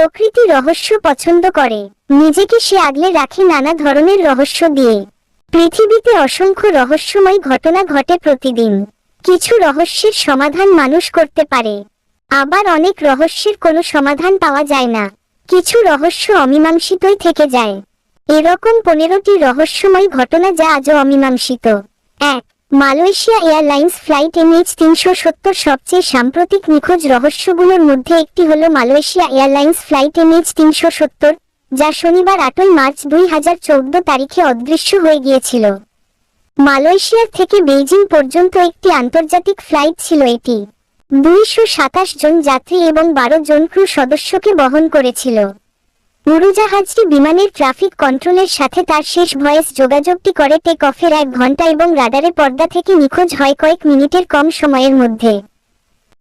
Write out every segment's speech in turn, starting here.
প্রকৃতি রহস্য পছন্দ করে। নিজেকে সে আগলে রাখে নানা ধরনের রহস্য দিয়ে। পৃথিবীতে অসংখ্য রহস্যময় ঘটনা ঘটে প্রতিদিন। কিছু রহস্যের সমাধান মানুষ করতে পারে। আবার অনেক রহস্যের কোনো সমাধান পাওয়া যায় না। কিছু রহস্য অমীমাংসিতই থেকে যায়। এরকম পনেরোটি রহস্যময় ঘটনা যা আজও অমীমাংসিত। এক মালয়েশিয়া এয়ারলাইন্স ফ্লাইট এমএইচ তিনশো সত্তর সবচেয়ে সাম্প্রতিক নিখোঁজ রহস্যগুলোর মধ্যে একটি হল মালয়েশিয়া এয়ারলাইন্স ফ্লাইট এমএইচ তিনশো সত্তর, যা শনিবার আটই মার্চ দুই হাজার চৌদ্দ তারিখে অদৃশ্য হয়ে গিয়েছিল। মালয়েশিয়ার থেকে বেইজিং পর্যন্ত একটি আন্তর্জাতিক ফ্লাইট ছিল এটি। দুইশো সাতাশ জন যাত্রী এবং বারো জন ক্রু সদস্যকে বহন করেছিল। উড়োজাহাজটি বিমানের ট্রাফিক কন্ট্রোলের সাথে তার শেষ ভয়েস যোগাযোগটি করে টেক অফের এক ঘণ্টা এবং রাডারে পর্দা থেকে নিখোঁজ হয় কয়েক মিনিটের কম সময়ের মধ্যে।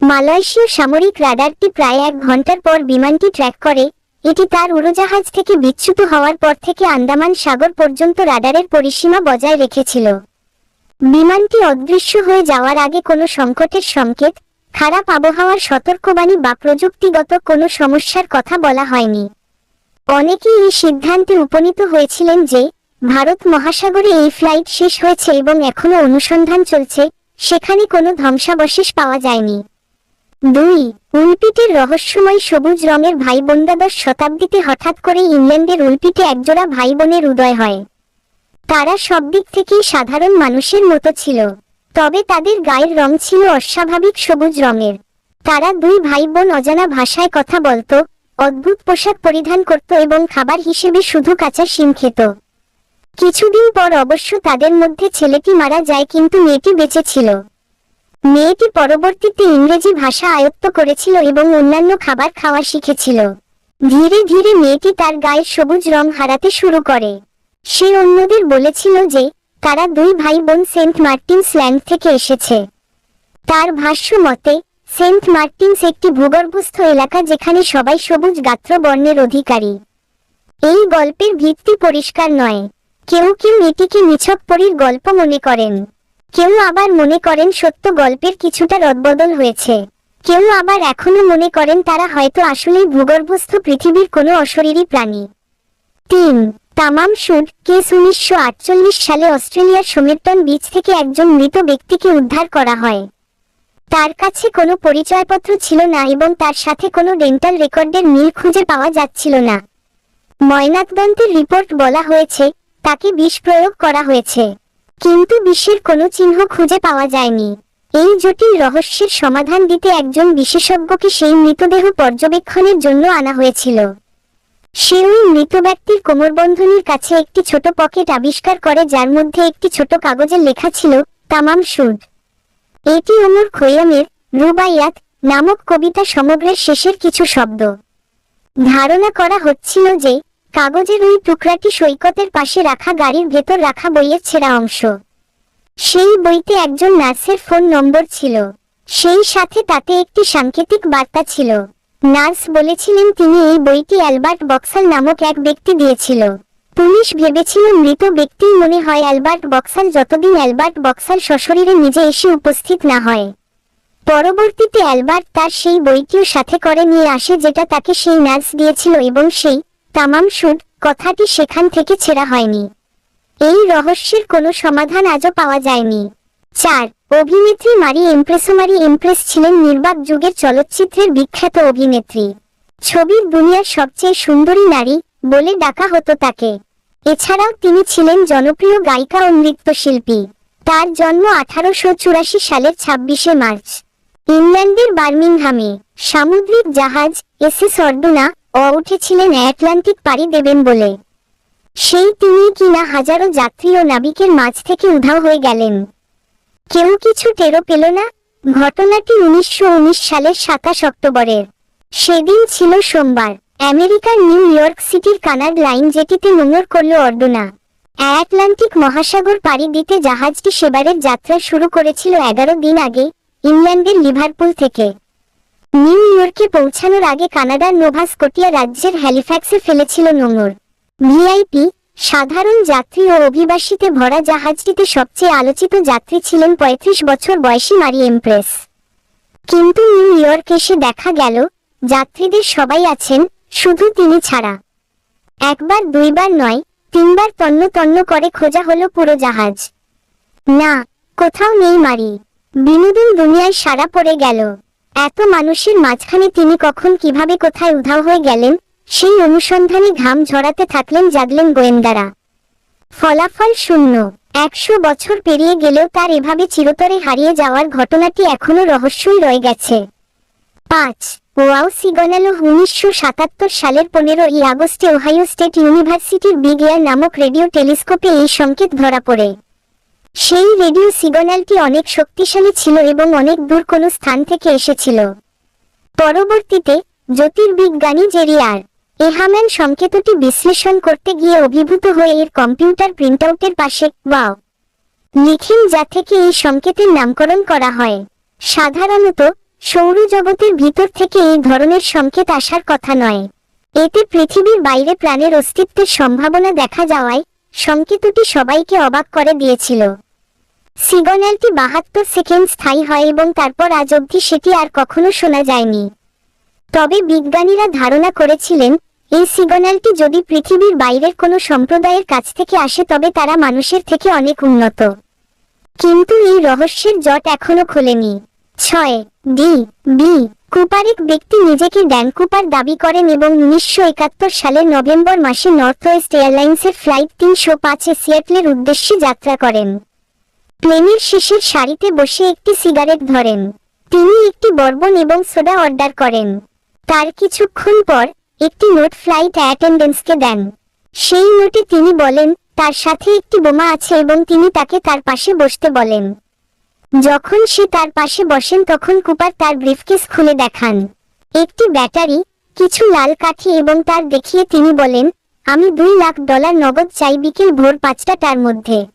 মালয়েশীয় সামরিক রাডারটি প্রায় এক ঘণ্টার পর বিমানটি ট্র্যাক করে। এটি তার উড়োজাহাজ থেকে বিচ্যুত হওয়ার পর থেকে আন্দামান সাগর পর্যন্ত রাডারের পরিসীমা বজায় রেখেছিল। বিমানটি অদৃশ্য হয়ে যাওয়ার আগে কোনো সংকটের সংকেত, খারাপ আবহাওয়ার সতর্কবাণী বা প্রযুক্তিগত কোনো সমস্যার কথা বলা হয়নি। অনেকেই এই সিদ্ধান্তে উপনীত হয়েছিলেন যে, ভারত মহাসাগরে এই ফ্লাইট শেষ হয়েছে এবং এখনও অনুসন্ধান চলছে, সেখানে কোনো ধ্বংসাবশেষ পাওয়া যায়নি। দুই, উলপিটের রহস্যময় সবুজ রঙের ভাই বোনদাদশ শতাব্দীতে হঠাৎ করে ইংল্যান্ডের উলপিটে একজোড়া ভাই বোনের উদয় হয়। তারা সব দিক থেকেই সাধারণ মানুষের মতো ছিল, তবে তাদের গায়ের রং ছিল অস্বাভাবিক সবুজ রঙের। তারা দুই ভাই বোন অজানা ভাষায় কথা বলতো অদ্ভুত পোশাক পরিধান করত এবং খাবার হিসেবে শুধু কাঁচা শিম খেত। কিছুদিন পর অবশ্য তাদের মধ্যে ছেলেটি মারা যায় কিন্তু মেয়েটি বেঁচে ছিল। মেয়েটি পরবর্তীতে ইংরেজি ভাষা আয়ত্ত করেছিল এবং অন্যান্য খাবার খাওয়া শিখেছিল। ধীরে ধীরে মেয়েটি তার গায়ের সবুজ রং হারাতে শুরু করে। সে অন্যদের বলেছিল যে, তারা দুই ভাই বোন সেন্ট মার্টিনস ল্যান্ড থেকে এসেছে। তার ভাষ্য মতে সেন্ট মার্টিনস একটি ভূগর্ভস্থ এলাকা যেখানে সবাই সবুজ গাত্র বর্ণের অধিকারী। এই গল্পের ভিত্তি পরিষ্কার নয়। কেউ কেউ এটিকে নিছক পরীর গল্প মনে করেন। কেউ আবার মনে করেন সত্য গল্পের কিছুটা রদবদল হয়েছে। কেউ আবার এখনও মনে করেন তারা হয়তো আসলেই ভূগর্ভস্থ পৃথিবীর কোনো অশরীরী প্রাণী। তিন, তামাম সুদ, কেস উনিশশো আটচল্লিশ সালে অস্ট্রেলিয়ার সোমেরটন বিচ থেকে একজন মৃত ব্যক্তিকে উদ্ধার করা হয়। তার কাছে কোনো পরিচয়পত্র ছিল না এবং তার সাথে কোনো ডেন্টাল রেকর্ডের মিল খুঁজে পাওয়া যাচ্ছিল না। ময়নাতদন্তের রিপোর্ট বলা হয়েছে, তাকে বিষ প্রয়োগ করা হয়েছে। কিন্তু বিশ্বের কোনো চিহ্ন খুঁজে পাওয়া যায়নি। এই জটিল রহস্যের সমাধান দিতে একজন বিশেষজ্ঞকে সেই মৃতদেহ পর্যবেক্ষণের জন্য আনা হয়েছিল। সে ওই মৃত ব্যক্তির কোমরবন্ধনীর কাছে একটি ছোট পকেট আবিষ্কার করে, যার মধ্যে একটি ছোট কাগজে লেখা ছিল, তামাম সুদ। এটি ওমর খৈয়ামের রুবাইয়াত নামক কবিতা সমগ্রের শেষের কিছু শব্দ। ধারণা করা হচ্ছিল যে, কাগজের ওই টুকরাটি সৈকতের পাশে রাখা গাড়ির ভেতর রাখা বইয়ের ছেঁড়া অংশ। সেই বইতে একজন নার্সের ফোন নম্বর ছিল। সেই সাথে তাতে একটি সাংকেতিক বার্তা ছিল। নার্স বলেছিলেন, তিনি এই বইটি অ্যালবার্ট বক্সাল নামক এক ব্যক্তি দিয়েছিল। পুলিশ ভেবেছিল মৃত ব্যক্তিই মনে হয় অ্যালবার্ট বক্সার যতদিন অ্যালবার্ট বক্সার সশরীরে নিজে এসে উপস্থিত না হয়। পরবর্তীতে অ্যালবার্ট তার সেই বইটিও সাথে করে নিয়ে আসে যেটা তাকে সেই নার্স দিয়েছিল এবং সেই তামাম সুদ কথাটি সেখান থেকে ছেঁড়া হয়নি। এই রহস্যের কোনো সমাধান আজও পাওয়া যায়নি। চার, অভিনেত্রী মারি এমপ্রেসো মারি এমপ্রেস ছিলেন নির্বাক যুগের চলচ্চিত্রের বিখ্যাত অভিনেত্রী। ছবির দুনিয়ার সবচেয়ে সুন্দরী নারী বলে ডাকা হতো তাকে। এছাড়াও তিনি ছিলেন জনপ্রিয় গায়িকা ও নৃত্যশিল্পী। তার জন্ম আঠারোশো চুরাশি সালের ছাব্বিশে মার্চ। ইংল্যান্ডের বার্মিংহামে সামুদ্রিক জাহাজ এসএস অর্ডুনা ও উঠেছিলেন অ্যাটলান্টিক পাড়ি দেবেন বলে। সেই তিনি কিনা হাজারো যাত্রী ও নাবিকের মাঝ থেকে উধাও হয়ে গেলেন। কেউ কিছু টেরো পেল না, ঘটনাটি উনিশশো উনিশ সালের সাতাশ অক্টোবরের। সেদিন ছিল সোমবার। আমেরিকার নিউ ইয়র্ক সিটির কানাড লাইন যেটিতে নোংর করল অর্ডুনা অ্যাটলান্টিক মহাসাগর পাড়ি দিতে জাহাজটি সেবারের যাত্রা শুরু করেছিল এগারো দিন আগে ইংল্যান্ডের লিভারপুল থেকে। নিউ ইয়র্কে পৌঁছানোর আগে কানাডার নোভা স্কটিয়া রাজ্যের হ্যালিফ্যাক্সে ফেলেছিল নোংর ভিআইপি, সাধারণ যাত্রী ও অভিবাসীতে ভরা জাহাজটিতে সবচেয়ে আলোচিত যাত্রী ছিলেন ৩৫ বছর বয়সী মারি এমপ্রেস। কিন্তু নিউ ইয়র্ক এসে দেখা গেল, যাত্রীদের সবাই আছেন শুধু তিনি ছাড়া। একবার, দুইবার নয়, তিনবার তন্ন তন্ন করে খোঁজা হলো পুরো জাহাজ। না, কোথাও নেই মারি। বিনোদন দুনিয়ায় সারা পড়ে গেল। এত মানুষের মাঝখানে তিনি কখন কীভাবে কোথায় উধাও হয়ে গেলেন, সেই অনুসন্ধানে ঘাম ঝরাতে থাকলেন জাগলেন গোয়েন্দারা। ফলাফল শূন্য। একশো বছর পেরিয়ে গেলেও তার এভাবে চিরতরে হারিয়ে যাওয়ার ঘটনাটি এখনও রহস্যই রয়ে গেছে। পাঁচ। ওয়াও সিগনালো উনিশশো সাতাত্তর সালের পনেরোই আগস্টে ওহাইও স্টেট ইউনিভার্সিটির বিগ এয়ার নামক রেডিও টেলিস্কোপে এই সংকেত ধরা পড়ে। সেই রেডিও সিগন্যালটি অনেক শক্তিশালী ছিল এবং অনেক দূর কোনো স্থান থেকে এসেছিল। পরবর্তীতে জ্যোতির্বিজ্ঞানী জেরিয়ার এহাম্যান সংকেতটি বিশ্লেষণ করতে গিয়ে অভিভূত হয়ে এর কম্পিউটার প্রিন্টআউটের পাশে ওয়াও লিখেন যা থেকে এই সংকেতের নামকরণ করা হয়। সাধারণত সৌরজগতের ভিতর থেকে এই ধরনের সংকেত আসার কথা নয়। এতে পৃথিবীর বাইরে প্রাণের অস্তিত্বের সম্ভাবনা দেখা যাওয়ায় সংকেতটি সবাইকে অবাক করে দিয়েছিল। সিগন্যালটি বাহাত্তর সেকেন্ড স্থায়ী হয় এবং তারপর আজ অবধি সেটি আর কখনো শোনা যায়নি। তবে বিজ্ঞানীরা ধারণা করেছিলেন, এই সিগন্যালটি যদি পৃথিবীর বাইরের কোনো সম্প্রদায়ের কাছ থেকে আসে তবে তারা মানুষের থেকে অনেক উন্নত। কিন্তু এই রহস্যের জট এখনও খোলেনি। ছয়, ডি, বি কুপার এক ব্যক্তি নিজেকে ড্যান কুপার দাবি করেন এবং উনিশশো একাত্তর সালের নভেম্বর মাসে নর্থ ওয়েস্ট এয়ারলাইন্সের ফ্লাইট তিনশো পাঁচে সিয়াটলের উদ্দেশ্যে যাত্রা করেন। প্লেনের শেষের সারিতে বসে একটি সিগারেট ধরেন। তিনি একটি বর্বন এবং সোডা অর্ডার করেন। তার কিছুক্ষণ পর একটি নোট ফ্লাইট অ্যাটেন্ডেন্সকে দেন। সেই নোটে তিনি বলেন, তার সাথে একটি বোমা আছে এবং তিনি তাকে তার পাশে বসতে বলেন। যখন সে তার পাশে বসেন তখন কুপার তার ব্রিফকেস খুলে দেখান। একটি ব্যাটারি, কিছু লাল কাঠি এবং তার দেখিয়ে তিনি বলেন, আমি দুই লাখ ডলার নগদ চাই বিকেল ভোর পাঁচটা তার মধ্যে।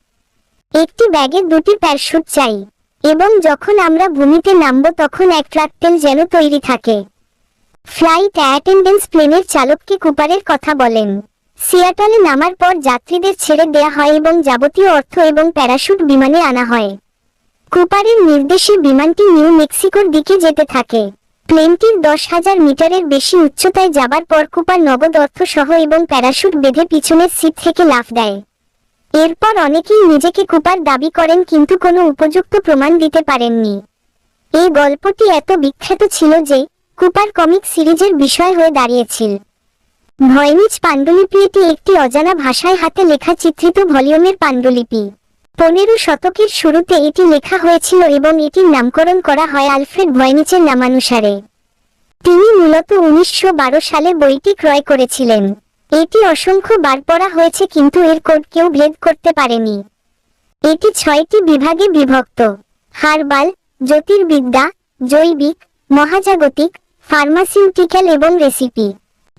একটি ব্যাগে দুটি প্যারশুট চাই। এবং যখন আমরা ভূমিতে নামব তখন এক ট্রাক তেল যেন তৈরি থাকে। ফ্লাইট অ্যাটেন্ডেন্স প্লেনের চালককে কুপারের কথা বলেন। সিয়াটলে নামার পর যাত্রীদের ছেড়ে দেয়া হয় এবং যাবতীয় অর্থ এবং প্যারাশুট বিমানে আনা হয়। কুপারের নির্দেশে বিমানটি নিউ মেক্সিকোর দিকে যেতে থাকে। প্লেনটির দশ হাজার মিটারের বেশি উচ্চতায় যাবার পর কুপার নগদ অর্থ সহ এবং প্যারাশুট বেঁধে পিছনের সিট থেকে লাফ দেয়। এরপর অনেকেই নিজেকে কুপার দাবি করেন কিন্তু কোনো উপযুক্ত প্রমাণ দিতে পারেননি। এই গল্পটি এত বিখ্যাত ছিল যে কুপার কমিক সিরিজের বিষয় হয়ে দাঁড়িয়েছিল। ভয়নিজ পাণ্ডুলিপি এটি একটি অজানা ভাষায় হাতে লেখা চিত্রিত ভলিউমের পাণ্ডুলিপি। পনেরো শতকের শুরুতে এটি লেখা হয়েছিল এবং এটির নামকরণ করা হয় আলফ্রেড ভয়নিচের নামানুসারে। তিনি মূলত উনিশশো বারো সালে বইটি ক্রয় করেছিলেন। এটি অসংখ্য বার পড়া হয়েছে কিন্তু এর কোড কেউ ভেদ করতে পারেনি। এটি ছয়টি বিভাগে বিভক্ত। হারবাল, জ্যোতির্বিদ্যা, জৈবিক, মহাজাগতিক, ফার্মাসিউটিক্যাল এবং রেসিপি।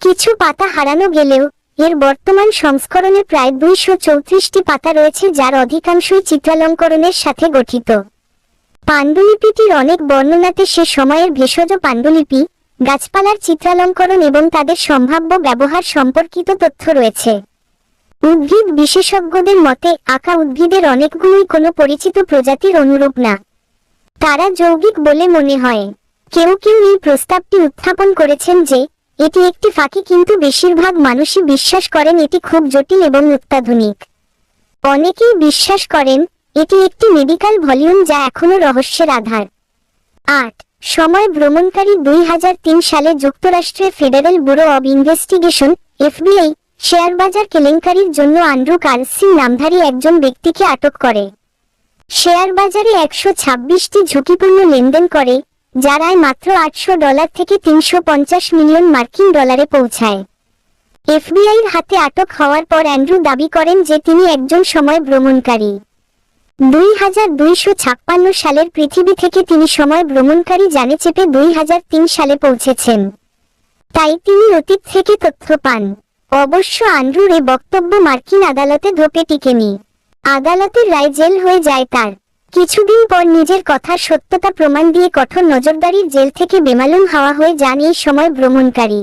কিছু পাতা হারানো গেলেও এর বর্তমান সংস্করণে প্রায় দুইশো চৌত্রিশটি পাতা রয়েছে যার অধিকাংশই চিত্রালঙ্করণের সাথে গঠিত। পাণ্ডুলিপিটির অনেক বর্ণনাতে সে সময়ের ভেষজ পাণ্ডুলিপি, গাছপালার চিত্রালঙ্করণ এবং তাদের সম্ভাব্য ব্যবহার সম্পর্কিত তথ্য রয়েছে। উদ্ভিদ বিশেষজ্ঞদের মতে, আঁকা উদ্ভিদের অনেকগুলোই কোনো পরিচিত প্রজাতির অনুরূপ না। তারা যৌগিক বলে মনে হয়। কেউ কেউ এই প্রস্তাবটি উত্থাপন করেছেন যে এটি একটি ফাঁকি, কিন্তু বেশিরভাগ মানুষই বিশ্বাস করেন এটি খুব জটিল এবং অত্যাধুনিক। অনেকেই বিশ্বাস করেন এটি একটি মেডিকেল ভলিউম যা এখনও রহস্যের আধার। আট, সময় ভ্রমণকারী দুই হাজার তিন সালে যুক্তরাষ্ট্রের Federal Bureau of Investigation, FBI share বাজার কেলেঙ্কারির জন্য আন্ড্রু কার্সিং নামধারী একজন ব্যক্তিকে আটক করে। শেয়ার বাজারে একশো ছাব্বিশটি ঝুঁকিপূর্ণ লেনদেন করে যার আয় মাত্র আটশো ডলার থেকে তিনশো পঞ্চাশ মিলিয়ন মার্কিন ডলারে পৌঁছায়। এফবিআইর হাতে আটক হওয়ার পর অ্যান্ড্রু দাবি করেন যে তিনি একজন সময় ভ্রমণকারী। দুই হাজার দুইশো ছাপ্পান্ন সালের পৃথিবী থেকে তিনি সময় ভ্রমণকারী জানে চেপে দুই হাজার তিন সালে পৌঁছেছেন। তাই তিনি অতীত থেকে তথ্য পান। অবশ্য আন্ড্রুর এ বক্তব্য মার্কিন আদালতে ধোপে টিকেনি। আদালতের রায় জেল হয়ে যায় তার। কিছুদিন পর নিজের কথার সত্যতা প্রমাণ দিয়ে কঠোর নজরদারির জেল থেকে বেমালুম হাওয়া হয়ে যান এই সময় ভ্রমণকারী।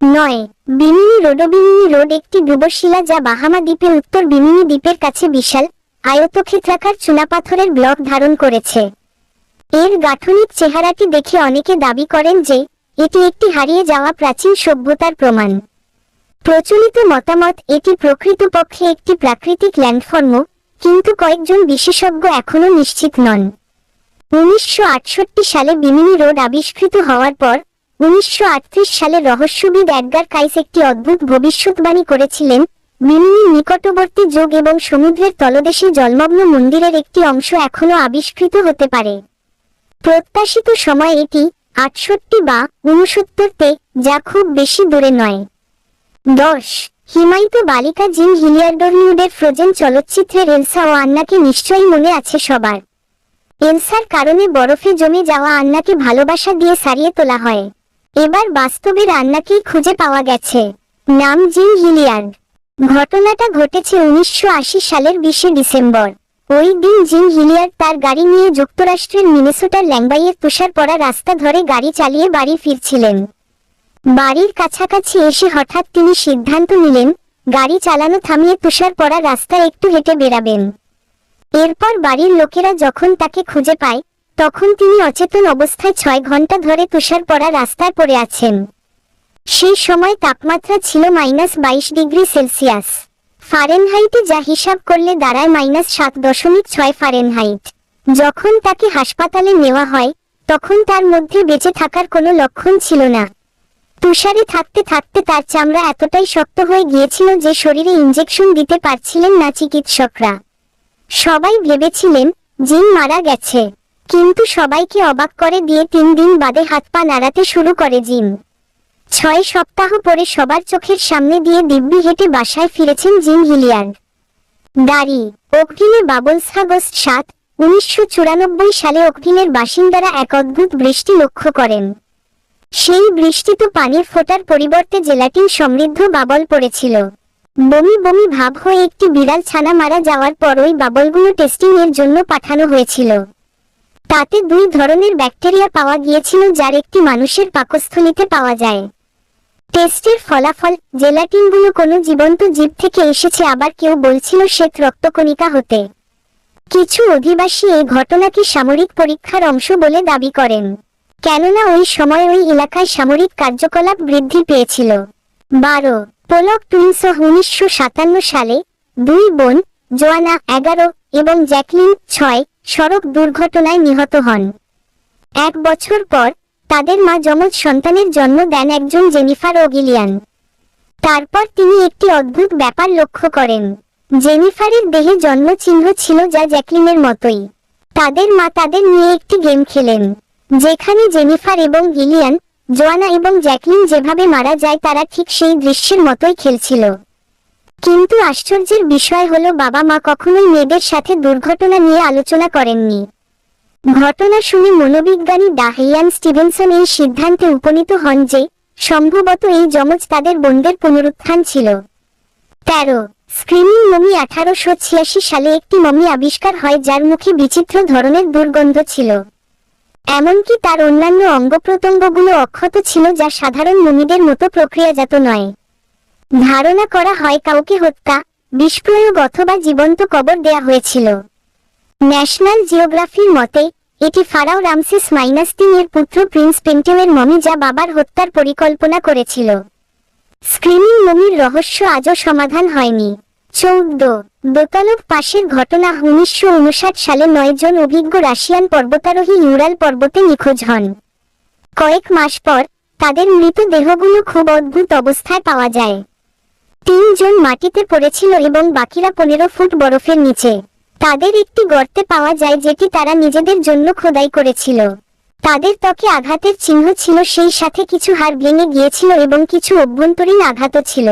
নয়, বিমিনি রোডোবিমিনি রোড একটি ডুবশিলা যা বাহামা দ্বীপে উত্তর বিমিনি দ্বীপের কাছে বিশাল আয়তক্ষেত্রাকার চুনাপাথরের ব্লক ধারণ করেছে। এর গাঠনিক চেহারাটি দেখে অনেকে দাবি করেন যে, এটি একটি হারিয়ে যাওয়া প্রাচীন সভ্যতার প্রমাণ। প্রচলিত মতামত, এটি প্রকৃতপক্ষে একটি প্রাকৃতিক ল্যান্ডফর্ম কিন্তু কয়েকজন বিশেষজ্ঞ এখনও নিশ্চিত নন। উনিশশো আটষট্টি সালে বিমিনি রোড আবিষ্কৃত হওয়ার পর, উনিশশো আটত্রিশ সালে রহস্যবিদ এডগার কাইস একটি অদ্ভুত ভবিষ্যৎবাণী করেছিলেন, বিমিনির নিকটবর্তী যোগ এবং সমুদ্রের তলদেশে জলমগ্ন মন্দিরের একটি অংশ এখনও আবিষ্কৃত হতে পারে। প্রত্যাশিত সময় এটি আটষট্টি বা উনসত্তরতে যা খুব বেশি দূরে নয়। দশ হিমায়িত বালিকা জিন হিলিয়ার্ডরনিউডের ফ্রোজেন চলচ্চিত্রের এলসা ও আন্নাকে নিশ্চয়ই মনে আছে সবার। এলসার কারণে বরফে জমে যাওয়া আন্নাকে ভালোবাসা দিয়ে সারিয়ে তোলা হয়। এবার বাস্তবের আন্নাকেই খুঁজে পাওয়া গেছে। নাম জিন হিলিয়ার্ড। ঘটনাটা ঘটেছে উনিশশো আশি সালের বিশে ডিসেম্বর। ওই দিন জিম হিলিয়ার্ড তার গাড়ি নিয়ে যুক্তরাষ্ট্রের মিনেসোটার ল্যাংবাইয়ের তুষার পড়া রাস্তা ধরে গাড়ি চালিয়ে বাড়ি ফিরছিলেন। বাড়ির কাছাকাছি এসে হঠাৎ তিনি সিদ্ধান্ত নিলেন, গাড়ি চালানো থামিয়ে তুষার পড়া রাস্তায় একটু হেঁটে বেরাবেন এরপর বাড়ির লোকেরা যখন তাকে খুঁজে পায়, তখন তিনি অচেতন অবস্থায় ছয় ঘণ্টা ধরে তুষার পড়া রাস্তায় পড়ে আছেন। সেই সময় তাপমাত্রা ছিল মাইনাস বাইশ ডিগ্রি সেলসিয়াস। ফারেনহাইটে যা হিসাব করলে দাঁড়ায় মাইনাস সাত দশমিক ছয় ফারেনহাইট। যখন তাকে হাসপাতালে নেওয়া হয়, তখন তার মধ্যে বেঁচে থাকার কোনো লক্ষণ ছিল না। তুষারে থাকতে থাকতে তার চামড়া এতটাই শক্ত হয়ে গিয়েছিল যে শরীরে ইঞ্জেকশন দিতে পারছিলেন না চিকিৎসকরা। সবাই ভেবেছিলেন, জিন মারা গেছে। কিন্তু সবাইকে অবাক করে দিয়ে তিন দিন বাদে হাত পা নাড়াতে শুরু করে জিম ছয় সপ্তাহ পরে সবার চোখের সামনে দিয়ে দিব্যি হেঁটে বাসায় ফিরেছেন জিম হিলিয়ার। দাড়ি অগ্রিমে বাবলস আগস্ট সাত, উনিশশো সালে অগ্রিমের বাসিন্দারা এক অদ্ভুত বৃষ্টি লক্ষ্য করেন। সেই বৃষ্টিতে পানির ফোটার পরিবর্তে জেলাটিন সমৃদ্ধ বাবল পড়েছিল। বমি বমি ভাব হয়ে একটি বিড়াল ছানা মারা যাওয়ার পর ওই বাবলগুলো টেস্টিং এর জন্য পাঠানো হয়েছিল। তাতে দুই ধরনের ব্যাকটেরিয়া পাওয়া গিয়েছিল যার একটি মানুষের পাকস্থলিতে পাওয়া যায়। টেস্টের ফলাফল জেলাটিনগুলো কোনো জীবন্ত জীব থেকে এসেছে আবার কেউ বলছিল শ্বেত রক্তকণিকা হতে। কিছু অধিবাসী এই ঘটনাকে সামরিক পরীক্ষার অংশ বলে দাবি করেন। কেননা ওই সময় ওই এলাকায় সামরিক কার্যকলাপ বৃদ্ধি পেয়েছিল। বারো, পোলক টুইন্স উনিশশো সাতান্ন সালে দুই বোন জোয়ানা এগারো এবং জ্যাকলিন ছয় সড়ক দুর্ঘটনায় নিহত হন। এক বছর পর তাদের মা যমজ সন্তানের জন্ম দেন একজন জেনিফার ওগিলিয়ান। তারপর তিনি একটি অদ্ভুত ব্যাপার লক্ষ্য করেন। জেনিফারের দেহে জন্মচিহ্ন ছিল যা জ্যাকলিনের মতোই। তাদের মা তাদের নিয়ে একটি গেম খেলেন। যেখানে জেনিফার এবং গিলিয়ান, জোয়ানা এবং জ্যাকলিন যেভাবে মারা যায় তারা ঠিক সেই দৃশ্যের মতোই খেলছিল। কিন্তু আশ্চর্যের বিষয় হলো বাবা মা কখনোই মেয়েদের সাথে দুর্ঘটনা নিয়ে আলোচনা করেননি। ঘটনা শুনে মনোবিজ্ঞানী ডাহিয়ান স্টিভেনসন এই সিদ্ধান্তে উপনীত হন যে, সম্ভবত এই যমজ তাদের বোনদের পুনরুত্থান ছিল। তেরো, স্ক্রিনিং মমি আঠারোশো ছিয়াশি সালে একটি মমি আবিষ্কার হয় যার মুখে বিচিত্র ধরনের দুর্গন্ধ ছিল। এমনকি তার অন্যান্য অঙ্গ প্রত্যঙ্গগুলো অক্ষত ছিল যা সাধারণ মমিদের মতো প্রক্রিয়াজাত নয়। ধারণা করা হয় কাউকে হত্যা বিস্প্রয়োগ অথবা জীবন্ত কবর দেয়া হয়েছিল। ন্যাশনাল জিওগ্রাফির মতে, এটি ফারাও রামসিস মাইনাস এর পুত্র প্রিন্স পেন্টেওয়ের মমি যা বাবার হত্যার পরিকল্পনা করেছিল। স্ক্রিনিং মমির রহস্য আজও সমাধান হয়নি। চৌদ্দ। দোতলব পাশের ঘটনা উনিশশো উনষাট সালে নয় জন অভিজ্ঞ রাশিয়ান পর্বতারোহী ইউরাল পর্বতে নিখোঁজ হন। কয়েক মাস পর তাদের মৃতদেহগুলো খুব অদ্ভুত অবস্থায় পাওয়া যায়। তিনজন মাটিতে পড়েছিল এবং বাকিরা পনেরো ফুট বরফের নিচে। তাদের একটি গর্তে পাওয়া যায় যেটি তারা নিজেদের জন্য খোদাই করেছিল। তাদের ত্বকে আঘাতের চিহ্ন ছিল, সেই সাথে কিছু হাড় ভেঙে গিয়েছিল এবং কিছু অভ্যন্তরীণ আঘাতও ছিল।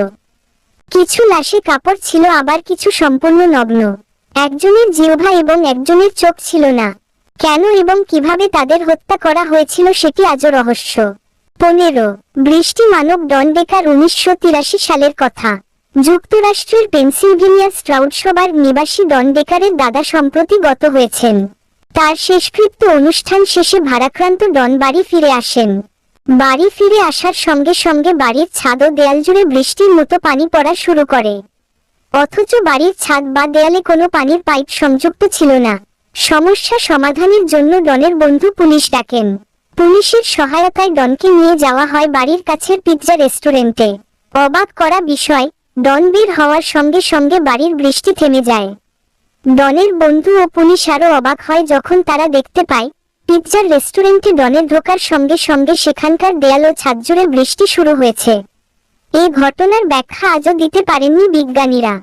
কিছু লাশে কাপড় ছিল, আবার কিছু সম্পূর্ণ নগ্ন। একজনের জিহ্বা এবং একজনের চোখ ছিল না। কেন এবং কীভাবে তাদের হত্যা করা হয়েছিল সেটি আজও রহস্য। পনেরো। বৃষ্টি মানব ডন ডেকার উনিশশো সালের কথা। যুক্তরাষ্ট্রের পেনসিলভেনিয়া স্ট্রাউডসবার নিবাসী ডন ডেকারের দাদা সম্প্রতি গত হয়েছেন। তার শেষকৃত্য অনুষ্ঠান শেষে ভারাক্রান্ত ডন বাড়ি ফিরে আসেন। বাড়ি ফিরে আসার সঙ্গে সঙ্গে বাড়ির ছাদ ও দেয়াল জুড়ে বৃষ্টির মতো পানি পড়া শুরু করে। অথচ বাড়ির ছাদ বা দেয়ালে কোনো পানির পাইপ সংযুক্ত ছিল না। সমস্যা সমাধানের জন্য ডনের বন্ধু পুলিশ ডাকেন। পুলিশের সহায়তায় ডনকে নিয়ে যাওয়া হয় বাড়ির কাছের পিৎজা রেস্টুরেন্টে। অবাক করা বিষয়, ডন বের হওয়ার সঙ্গে সঙ্গে বাড়ির বৃষ্টি থেমে যায়। ডনের বন্ধু ও পুলিশ আরও অবাক হয় যখন তারা দেখতে পায় পিৎজার রেস্টুরেন্টে ডনের ঢোকার সঙ্গে সঙ্গে সেখানকার দেয়াল ও ছাদজুড়ে বৃষ্টি শুরু হয়েছে। এই ঘটনার ব্যাখ্যা আজও দিতে পারেননি বিজ্ঞানীরা।